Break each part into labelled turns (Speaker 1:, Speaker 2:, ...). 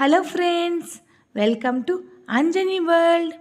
Speaker 1: Hello friends welcome to Anjani world.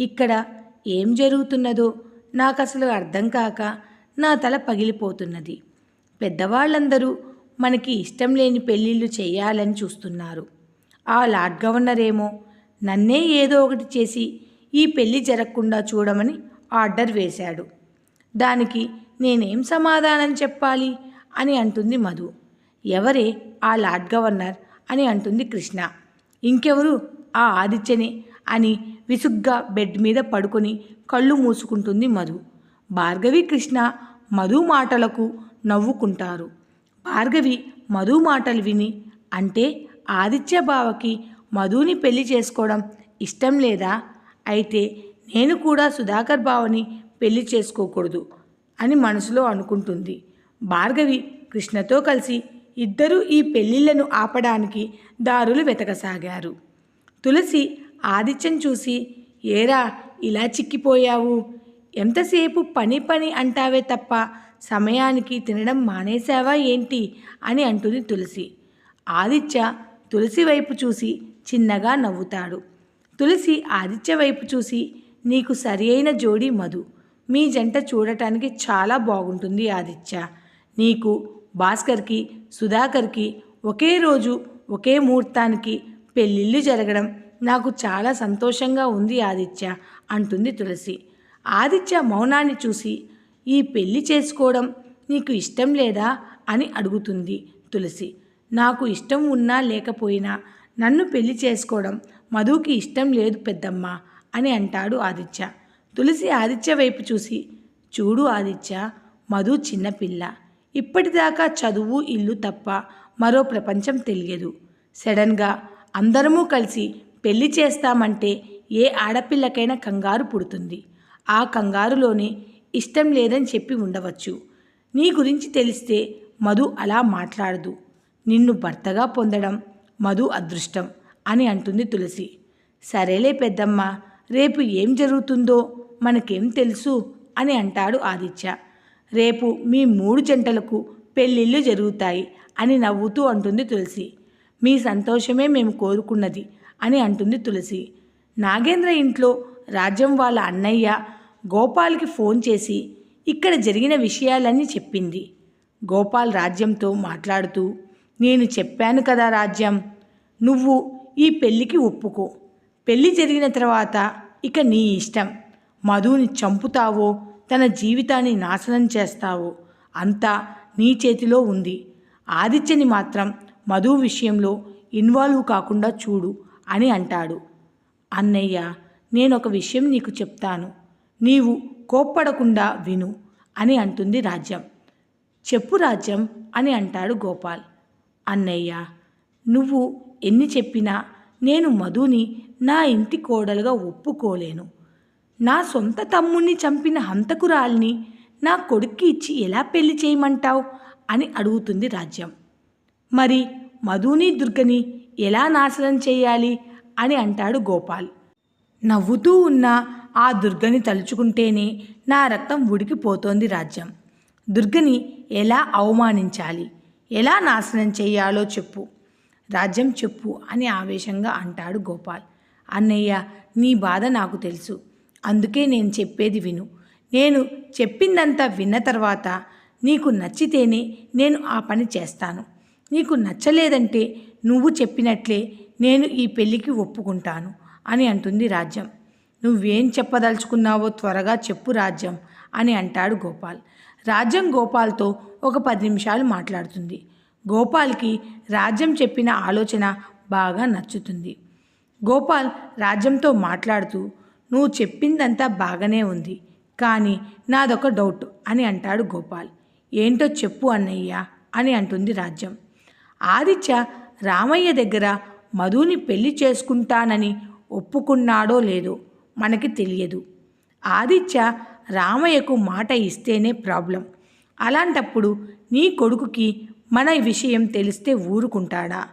Speaker 1: ఇక్కడ ఏం జరుగుతున్నదో నాకు అసలు అర్థం కాక నా తల పగిలిపోతున్నది. పెద్దవాళ్ళందరూ మనకి ఇష్టం లేని పెళ్ళిళ్ళు చేయాలని చూస్తున్నారు. ఆ లార్డ్ గవర్నర్ ఏమో నన్నే ఏదో ఒకటి చేసి ఈ పెళ్ళి జరగకుండా చూడమని ఆర్డర్ వేశాడు. దానికి నేనేం సమాధానం చెప్పాలి అని అంటుంది మధు. ఎవరే ఆ లార్డ్ గవర్నర్? అని అంటుంది కృష్ణ. ఇంకెవరు? ఆ ఆదిత్యనే అని విసుగ్గా బెడ్ మీద పడుకొని కళ్ళు మూసుకుంటుంది మధు. భార్గవి కృష్ణ మధు మాటలకు నవ్వుకుంటారు. భార్గవి మధు మాటలు విని అంటే ఆదిత్య బావకి మధుని పెళ్ళి చేసుకోవడం ఇష్టం లేదా? అయితే నేను కూడా సుధాకర్ బావని పెళ్ళి చేసుకోకూడదు అని మనసులో అనుకుంటుంది. భార్గవి కృష్ణతో కలిసి ఇద్దరూ ఈ పెళ్ళిళ్ళను ఆపడానికి దారులు వెతకసాగారు. తులసి ఆదిత్యం చూసి ఏరా ఇలా చిక్కిపోయావు. ఎంతసేపు పని పని అంటావే తప్ప సమయానికి తినడం మానేశావా ఏంటి? అని అంటుంది తులసి. ఆదిత్య తులసి వైపు చూసి చిన్నగా నవ్వుతాడు. తులసి ఆదిత్య వైపు చూసి నీకు సరి అయిన జోడి మధు. మీ జంట చూడటానికి చాలా బాగుంటుంది ఆదిత్య. నీకు భాస్కర్కి సుధాకర్కి ఒకే రోజు ఒకే ముహూర్తానికి పెళ్ళిళ్ళు జరగడం నాకు చాలా సంతోషంగా ఉంది ఆదిత్య అంటుంది తులసి. ఆదిత్య మౌనాన్ని చూసి ఈ పెళ్ళి చేసుకోవడం నీకు ఇష్టం లేదా అని అడుగుతుంది తులసి. నాకు ఇష్టం ఉన్నా లేకపోయినా నన్ను పెళ్ళి చేసుకోవడం మధుకి ఇష్టం లేదు పెద్దమ్మ అని అంటాడు ఆదిత్య. తులసి ఆదిత్య వైపు చూసి చూడు ఆదిత్య మధు చిన్నపిల్ల. ఇప్పటిదాకా చదువు ఇల్లు తప్ప మరో ప్రపంచం తెలియదు. సడన్గా అందరము కలిసి పెళ్ళి చేస్తామంటే ఏ ఆడపిల్లకైనా కంగారు పుడుతుంది. ఆ కంగారులోనే ఇష్టం లేదని చెప్పి ఉండవచ్చు. నీ గురించి తెలిస్తే మధు అలా మాట్లాడదు. నిన్ను భర్తగా పొందడం మధు అదృష్టం అని అంటుంది తులసి. సరేలే పెద్దమ్మ రేపు ఏం జరుగుతుందో మనకేం తెలుసు అని అంటాడు ఆదిత్య. రేపు మీ మూడు జంటలకు పెళ్ళిళ్ళు జరుగుతాయి అని నవ్వుతూ అంటుంది తులసి. మీ సంతోషమే మేము కోరుకున్నది అని అంటుంది తులసి. నాగేంద్ర ఇంట్లో రాజ్యం వాళ్ళ అన్నయ్య గోపాల్కి ఫోన్ చేసి ఇక్కడ జరిగిన విషయాలన్నీ చెప్పింది. గోపాల్ రాజ్యంతో మాట్లాడుతూ నేను చెప్పాను కదా రాజ్యం నువ్వు ఈ పెళ్ళికి ఒప్పుకో. పెళ్ళి జరిగిన తర్వాత ఇక నీ ఇష్టం. మధుని చంపుతావో తన జీవితాన్ని నాశనం చేస్తావో. అంతా నీ చేతిలో ఉంది. ఆదిత్యని మాత్రం మధు విషయంలో ఇన్వాల్వ్ కాకుండా చూడు అని అంటాడు. అన్నయ్య నేను ఒక విషయం నీకు చెప్తాను. నీవు కోప్పడకుండా విను అని అంటుంది రాజ్యం. చెప్పు రాజ్యం అని అంటాడు గోపాల్. అన్నయ్య నువ్వు ఎన్ని చెప్పినా నేను మధుని నా ఇంటి కోడలుగా ఒప్పుకోలేను. నా సొంత తమ్ముణ్ణి చంపిన హంతకురాల్ని నా కొడుక్కి ఇచ్చి ఎలా పెళ్ళి చేయమంటావు? అని అడుగుతుంది రాజ్యం. మరి మధుని దుర్గని ఎలా నాశనం చేయాలి? అని అంటాడు గోపాల్. నవ్వుతూ ఉన్న ఆ దుర్గని తలుచుకుంటేనే నా రక్తం ఉడికిపోతోంది రాజ్యం. దుర్గని ఎలా అవమానించాలి? ఎలా నాశనం చేయాలో చెప్పు. రాజ్యం చెప్పు అని ఆవేశంగా అంటాడు గోపాల్. అన్నయ్య నీ బాధ నాకు తెలుసు. అందుకే నేను చెప్పేది విను. నేను చెప్పిందంతా విన్న తర్వాత నీకు నచ్చితేనే నేను ఆ పని చేస్తాను. నీకు నచ్చలేదంటే నువ్వు చెప్పినట్లే నేను ఈ పెళ్ళికి ఒప్పుకుంటాను అని అంటుంది రాజ్యం. నువ్వేం చెప్పదలుచుకున్నావో త్వరగా చెప్పు రాజ్యం అని అంటాడు గోపాల్. రాజ్యం గోపాల్తో ఒక పది నిమిషాలు మాట్లాడుతుంది. గోపాల్కి రాజ్యం చెప్పిన ఆలోచన బాగా నచ్చుతుంది. గోపాల్ రాజ్యంతో మాట్లాడుతూ నువ్వు చెప్పిందంతా బాగానే ఉంది కానీ నాదొక డౌట్ అని అంటాడు గోపాల్. ఏంటో చెప్పు అన్నయ్య అని అంటుంది రాజ్యం. ఆదిత్య రామయ్య దగ్గర మధుని పెళ్ళి చేసుకుంటానని ఒప్పుకున్నాడో లేదో మనకి తెలియదు. ఆదిత్య రామయ్యకు మాట ఇస్తేనే ప్రాబ్లం. అలాంటప్పుడు నీ కొడుకుకి మన విషయం తెలిస్తే ఊరుకుంటాడా?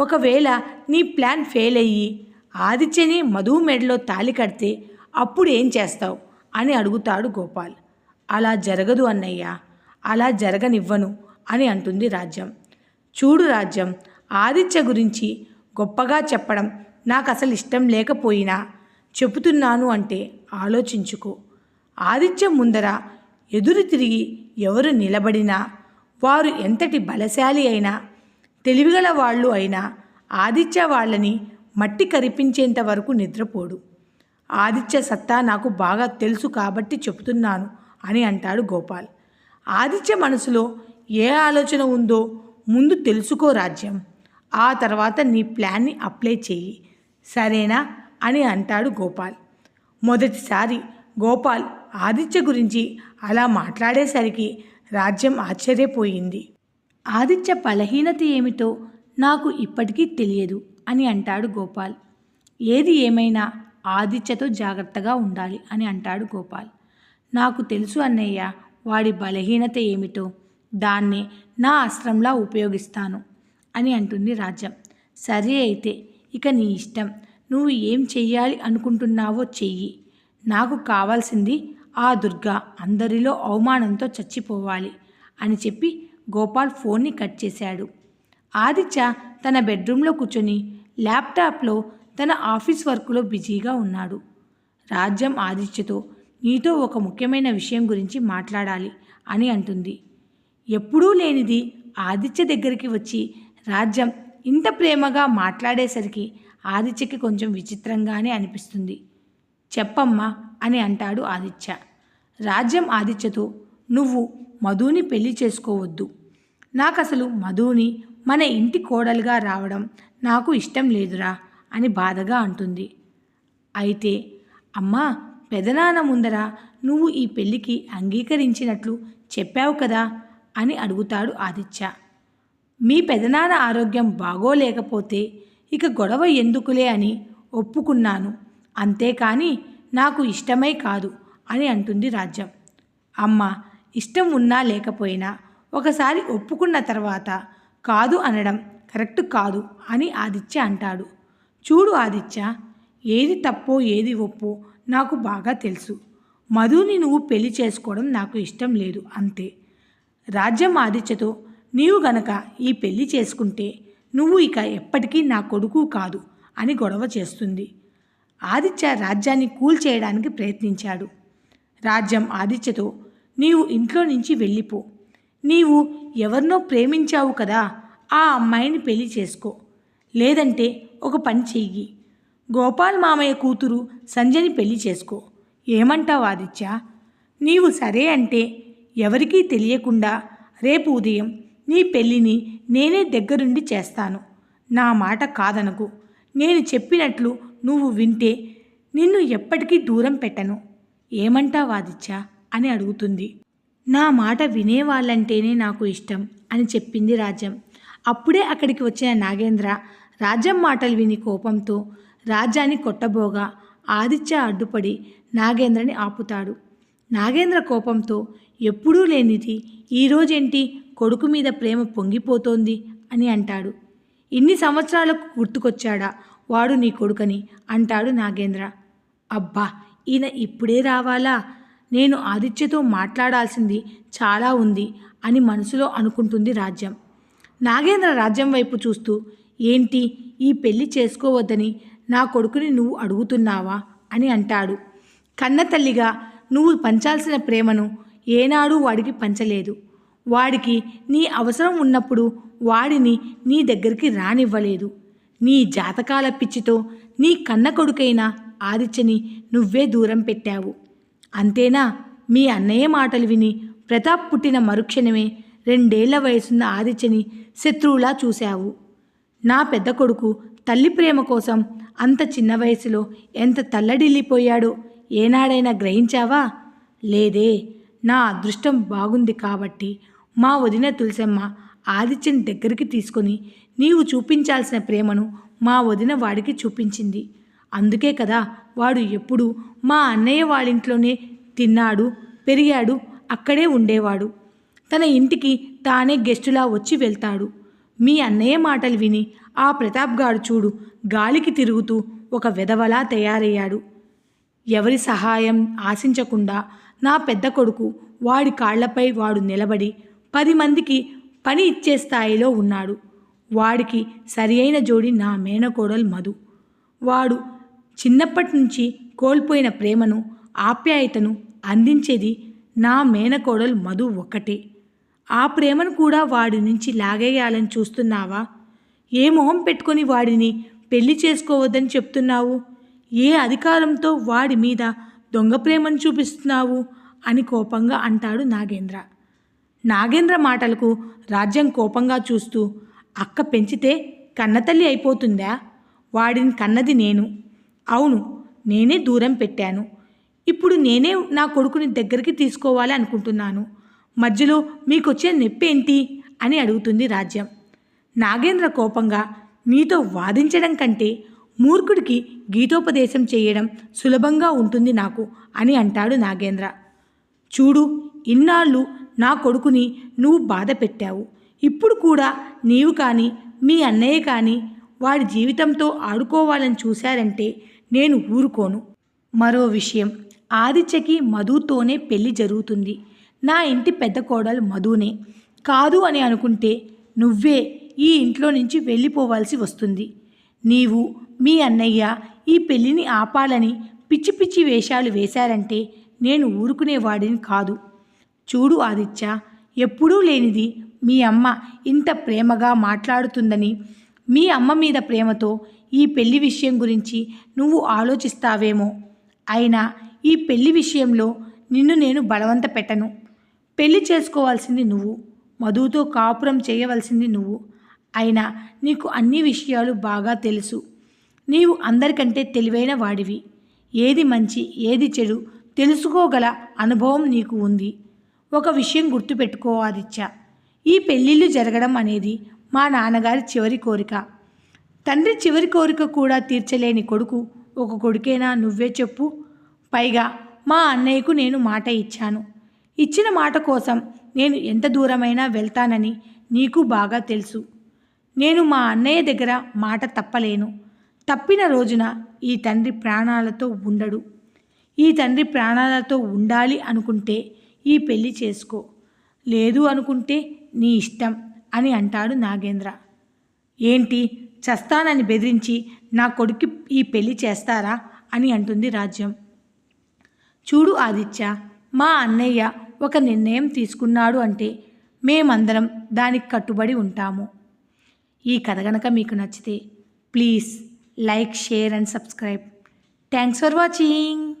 Speaker 1: ఒకవేళ నీ ప్లాన్ ఫెయిల్ అయ్యి ఆదిత్యని మధు మెడలో తాలి కడితే అప్పుడు ఏం చేస్తావు? అని అడుగుతాడు గోపాల్. అలా జరగదు అన్నయ్య. అలా జరగనివ్వను అని అంటుంది రాజ్యం. చూడు రాజ్యం ఆదిత్య గురించి గొప్పగా చెప్పడం నాకు అసలు ఇష్టం లేకపోయినా చెబుతున్నాను అంటే ఆలోచించుకో. ఆదిత్యం ముందర ఎదురు తిరిగి ఎవరు నిలబడినా వారు ఎంతటి బలశాలి అయినా తెలివిగల వాళ్ళు అయినా ఆదిత్య వాళ్ళని మట్టి కరిపించేంత వరకు నిద్రపోడు. ఆదిత్య సత్తా నాకు బాగా తెలుసు కాబట్టి చెప్తున్నాను అని అంటాడు గోపాల్. ఆదిత్య మనసులో ఏ ఆలోచన ఉందో ముందు తెలుసుకో రాజ్యం. ఆ తర్వాత నీ ప్లాన్ని అప్లై చెయ్యి. సరేనా? అని అంటాడు గోపాల్. మొదటిసారి గోపాల్ ఆదిత్య గురించి అలా మాట్లాడేసరికి రాజ్యం ఆశ్చర్యపోయింది. ఆదిత్య బలహీనత ఏమిటో నాకు ఇప్పటికీ తెలియదు. అని అంటాడు గోపాల్. ఏది ఏమైనా ఆదిత్యతో జాగ్రత్తగా ఉండాలి అని అంటాడు గోపాల్. నాకు తెలుసు అన్నయ్య వాడి బలహీనత ఏమిటో దాన్నే నా అస్త్రంలా ఉపయోగిస్తాను అని అంటుంది రాజ్యం. సరే అయితే ఇక నీ ఇష్టం. నువ్వు ఏం చెయ్యాలి అనుకుంటున్నావో చెయ్యి. నాకు కావాల్సింది ఆ దుర్గా అందరిలో అవమానంతో చచ్చిపోవాలి అని చెప్పి గోపాల్ ఫోన్ని కట్ చేశాడు. ఆదిత్య తన బెడ్రూమ్లో కూర్చొని ల్యాప్టాప్లో తన ఆఫీస్ వర్క్లో బిజీగా ఉన్నాడు. రాజ్యం ఆదిత్యతో నీతో ఒక ముఖ్యమైన విషయం గురించి మాట్లాడాలి అని అంటుంది. ఎప్పుడూ లేనిది ఆదిత్య దగ్గరికి వచ్చి రాజ్యం ఇంత ప్రేమగా మాట్లాడేసరికి ఆదిత్యకి కొంచెం విచిత్రంగానే అనిపిస్తుంది. చెప్పమ్మా అని అంటాడు ఆదిత్య. రాజ్యం ఆదిత్యతో నువ్వు మధుని పెళ్ళి చేసుకోవద్దు. నాకు అసలు మధుని మన ఇంటి కోడలుగా రావడం నాకు ఇష్టం లేదురా అని బాధగా అంటుంది. అయితే అమ్మా పెదనాన్న ముందర నువ్వు ఈ పెళ్ళికి అంగీకరించినట్లు చెప్పావు కదా అని అడుగుతాడు ఆదిత్య. మీ పెదనాన్న ఆరోగ్యం బాగోలేకపోతే ఇక గొడవ ఎందుకులే అని ఒప్పుకున్నాను. అంతేకాని నాకు ఇష్టమై కాదు అని అంటుంది రాజ్యం. అమ్మ ఇష్టం ఉన్నా లేకపోయినా ఒకసారి ఒప్పుకున్న తర్వాత కాదు అనడం కరెక్ట్ కాదు అని ఆదిత్య అంటాడు. చూడు ఆదిత్య ఏది తప్పో ఏది ఒప్పో నాకు బాగా తెలుసు. మధుని నువ్వు పెళ్ళి చేసుకోవడం నాకు ఇష్టం లేదు అంతే. రాజ్యం ఆదిత్యతో నీవు గనక ఈ పెళ్ళి చేసుకుంటే నువ్వు ఇక ఎప్పటికీ నా కొడుకు కాదు అని గొడవ చేస్తుంది. ఆదిత్య రాజ్యాన్ని కూల్ చేయడానికి ప్రయత్నించాడు. రాజ్యం ఆదిత్యతో నీవు ఇంట్లో నుంచి వెళ్ళిపో. నీవు ఎవరినో ప్రేమించావు కదా ఆ అమ్మాయిని పెళ్ళి చేసుకో. లేదంటే ఒక పని చెయ్యి. గోపాల్ మామయ్య కూతురు సంజని పెళ్ళి చేసుకో. ఏమంటావు ఆదిత్య? నీవు సరే అంటే ఎవరికీ తెలియకుండా రేపు ఉదయం నీ పెళ్ళిని నేనే దగ్గరుండి చేస్తాను. నా మాట కాదనకు. నేను చెప్పినట్లు నువ్వు వింటే నిన్ను ఎప్పటికీ దూరం పెట్టను. ఏమంటావు ఆదిత్య? అని అడుగుతుంది. నా మాట వినేవాళ్ళంటేనే నాకు ఇష్టం అని చెప్పింది రాజ్యం అప్పుడే అక్కడికి వచ్చిన నాగేంద్ర రాజ్యం మాటలు విని కోపంతో రాజ్యాన్ని కొట్టబోగా ఆదిత్య అడ్డుపడి నాగేంద్రని ఆపుతాడు. నాగేంద్ర కోపంతో ఎప్పుడూ లేనిది ఈరోజేంటి కొడుకు మీద ప్రేమ పొంగిపోతోంది? అని అంటాడు. ఇన్ని సంవత్సరాలకు గుర్తుకొచ్చాడా వాడు నీ కొడుకని? అంటాడు నాగేంద్ర. అబ్బా ఈయన ఇప్పుడే రావాలా? నేను ఆదిత్యతో మాట్లాడాల్సింది చాలా ఉంది అని మనసులో అనుకుంటుంది రాజ్యం. నాగేంద్ర రాజ్యం వైపు చూస్తూ ఏంటి? ఈ పెళ్ళి చేసుకోవద్దని నా కొడుకుని నువ్వు అడుగుతున్నావా? అని అంటాడు. కన్న తల్లిగా నువ్వు పంచాల్సిన ప్రేమను ఏనాడు వాడికి పంచలేదు. వాడికి నీ అవసరం ఉన్నప్పుడు వాడిని నీ దగ్గరికి రానివ్వలేదు. నీ జాతకాల పిచ్చితో నీ కన్న కొడుకైన ఆదిత్యని నువ్వే దూరం పెట్టావు. అంతేనా? మీ అన్నయ్య మాటలు విని ప్రతాప్ పుట్టిన మరుక్షణమే రెండేళ్ళ వయసున్న ఆదిత్యని శత్రువులా చూశావు. నా పెద్ద కొడుకు తల్లి ప్రేమ కోసం అంత చిన్న వయసులో ఎంత తల్లడిల్లిపోయాడో ఏనాడైనా గ్రహించావా? లేదే నా అదృష్టం బాగుంది కాబట్టి మా వదిన తులసమ్మ ఆదిత్యని దగ్గరికి తీసుకొని నీవు చూపించాల్సిన ప్రేమను మా వదిన వాడికి చూపించింది. అందుకే కదా వాడు ఎప్పుడు మా అన్నయ్య వాళ్ళింట్లోనే తిన్నాడు పెరిగాడు అక్కడే ఉండేవాడు. తన ఇంటికి తానే గెస్టులా వచ్చి వెళ్తాడు. మీ అన్నయ్య మాటలు విని ఆ ప్రతాప్ గారు చూడు గాలికి తిరుగుతూ ఒక విధవలా తయారయ్యాడు. ఎవరి సహాయం ఆశించకుండా నా పెద్ద కొడుకు వాడి కాళ్ళపై వాడు నిలబడి పది మందికి పని ఇచ్చే స్థాయిలో ఉన్నాడు. వాడికి సరియైన జోడి నా మేనకోడలు మధు. వాడు చిన్నప్పటి నుంచి కోల్పోయిన ప్రేమను ఆప్యాయతను అందించేది నా మేనకోడలు మధు ఒక్కటే. ఆ ప్రేమను కూడా వాడి నుంచి లాగేయాలని చూస్తున్నావా? ఏ మొహం పెట్టుకొని వాడిని పెళ్ళి చేసుకోవద్దని చెప్తున్నావు? ఏ అధికారంతో వాడి మీద దొంగ ప్రేమను చూపిస్తున్నావు? అని కోపంగా అంటాడు నాగేంద్ర. నాగేంద్ర మాటలకు రాజ్యం కోపంగా చూస్తూ అక్క పెంచితే కన్నతల్లి అయిపోతుందా? వాడిని కన్నది నేను. అవును నేనే దూరం పెట్టాను. ఇప్పుడు నేనే నా కొడుకుని దగ్గరికి తీసుకోవాలి అనుకుంటున్నాను. మధ్యలో మీకొచ్చే నొప్పేంటి అని అడుగుతుంది రాజ్యం. నాగేంద్ర కోపంగా నీతో వాదించడం కంటే మూర్ఖుడికి గీతోపదేశం చేయడం సులభంగా ఉంటుంది నాకు అని అంటాడు నాగేంద్ర. చూడు ఇన్నాళ్ళు నా కొడుకుని నువ్వు బాధ పెట్టావు. ఇప్పుడు కూడా నీవు కానీ మీ అన్నయ్య కానీ వాడి జీవితంతో ఆడుకోవాలని చూశారంటే నేను ఊరుకోను. మరో విషయం ఆదిత్యకి మధుతోనే పెళ్ళి జరుగుతుంది. నా ఇంటి పెద్ద కోడలు మధునే. కాదు అని అనుకుంటే నువ్వే ఈ ఇంట్లో నుంచి వెళ్ళిపోవాల్సి వస్తుంది. నీవు మీ అన్నయ్య ఈ పెళ్ళిని ఆపాలని పిచ్చి పిచ్చి వేషాలు వేశారంటే నేను ఊరుకునేవాడిని కాదు. చూడు ఆదిత్య ఎప్పుడూ లేనిది మీ అమ్మ ఇంత ప్రేమగా మాట్లాడుతుందని మీ అమ్మ మీద ప్రేమతో ఈ పెళ్ళి విషయం గురించి నువ్వు ఆలోచిస్తావేమో. అయినా ఈ పెళ్ళి విషయంలో నిన్ను నేను బలవంత పెట్టను. పెళ్ళి చేసుకోవాల్సింది నువ్వు మధుతో కాపురం చేయవలసింది నువ్వు. అయినా నీకు అన్ని విషయాలు బాగా తెలుసు. నీవు అందరికంటే తెలివైన వాడివి. ఏది మంచి ఏది చెడు తెలుసుకోగల అనుభవం నీకు ఉంది. ఒక విషయం గుర్తుపెట్టుకో ఆదిత్య. ఈ పెళ్ళిళ్ళు జరగడం అనేది మా నాన్నగారి చివరి కోరిక. తండ్రి చివరి కోరిక కూడా తీర్చలేని కొడుకు ఒక కొడుకేనా నువ్వే చెప్పు. పైగా మా అన్నయ్యకు నేను మాట ఇచ్చాను. ఇచ్చిన మాట కోసం నేను ఎంత దూరమైనా వెళ్తానని నీకు బాగా తెలుసు. నేను మా అన్నయ్య దగ్గర మాట తప్పలేను. తప్పిన రోజున ఈ తండ్రి ప్రాణాలతో ఉండడు. ఈ తండ్రి ప్రాణాలతో ఉండాలి అనుకుంటే ఈ పెళ్ళి చేసుకో. లేదు అనుకుంటే నీ ఇష్టం అని అంటాడు నాగేంద్ర. ఏంటి? చస్తానని బెదిరించి నా కొడుకు ఈ పెళ్ళి చేస్తారా? అని అంటుంది రాజ్యం. చూడు ఆదిత్య మా అన్నయ్య ఒక నిర్ణయం తీసుకున్నాడు అంటే మేమందరం దానికి కట్టుబడి ఉంటాము. ఈ కథ గనక మీకు నచ్చితే please like share and subscribe. Thanks for watching